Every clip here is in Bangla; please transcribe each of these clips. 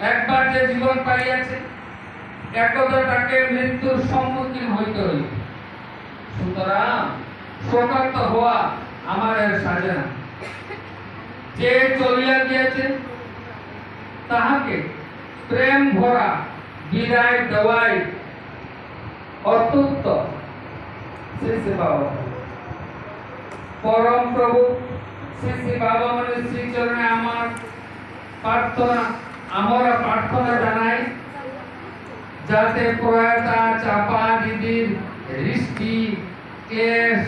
একবার যে জীবন পাইয়াছে, একদা তাকে মৃত্যুর সম্মুখীন হইতে হইবে সুতরাং শোকান্ত হওয়া আমার এর সাজে না। যে চলিয়া গিয়েছে, তাহাকে প্রেম ভরা বিদায় দেওয়াই অত্যুত্ত শ্রী শ্রী বাবা পরম প্রভু শ্রী শ্রী বাবা মানে শ্রী চরণে আমার প্রার্থনা। আমরা প্রার্থনা জানাই যাতে প্রয়াতা চাপা দিদির দৃষ্টি, কেশ,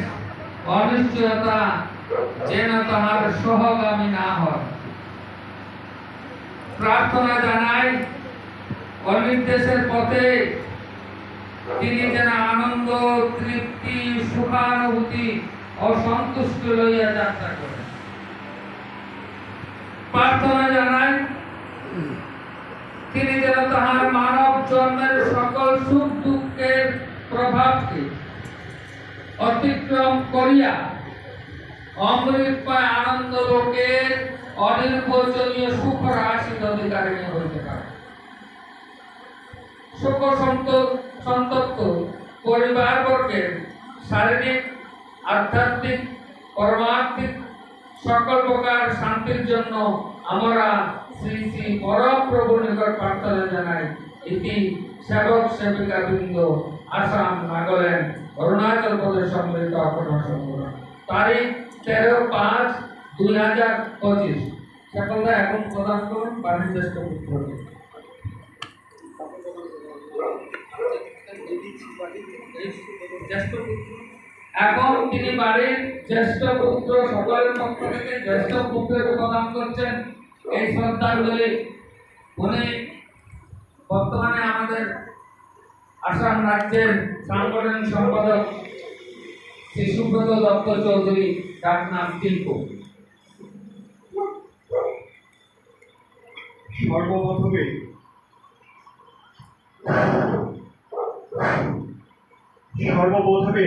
অনিশ্চয়তা যেন তাহার সহগামী না হয়। প্রার্থনা জানাই অনির্দেশের পথে তিনি যেন আনন্দ, তৃপ্তি, সুখানুভূতি ও লইয়া যাত্রা করেন। প্রার্থনা জানাই তিনি যেন তাহার মানব জন্মের সকল সুখ দুঃখের প্রভাবকে অতিক্রম করিয়া অমৃত পায় আনন্দ লোকের অনির্বচনীয় সুখ রাশির অধিকারিণী হইতে পারে সন্ত- সন্তপ্ত পরিবারবর্গের শারীরিক, আধ্যাত্মিক পরমাত্মিক সকল প্রকার শান্তির জন্য আমরা শ্রী শ্রী পরম প্রভুর নিকট প্রার্থনা জানাই। ইতি সেবক সেবিকা বৃন্দ আসাম, নাগাল্যান্ড, অরুণাচল প্রদেশ সম্মিলিত অপনা সংগঠন। তারিখ তেরো পাঁচ দুই হাজার পঁচিশ। সকলদা এখন প্রদান করুন বাণিজ্য জ্যেষ্ঠ পুত্র। এখন তিনি বাড়ির জ্যেষ্ঠ পুত্র, সকলের পক্ষ থেকে জ্যেষ্ঠ পুত্রের প্রদান করছেন। এই শ্রদ্ধাঞ্জলি উনি বর্তমানে আমাদের আসাম রাজ্যের সাংগঠনিক সম্পাদক শ্রী সুব্রত দত্ত চৌধুরী তার নাম শিল্প। সর্বপ্রথমে সর্বপ্রথমে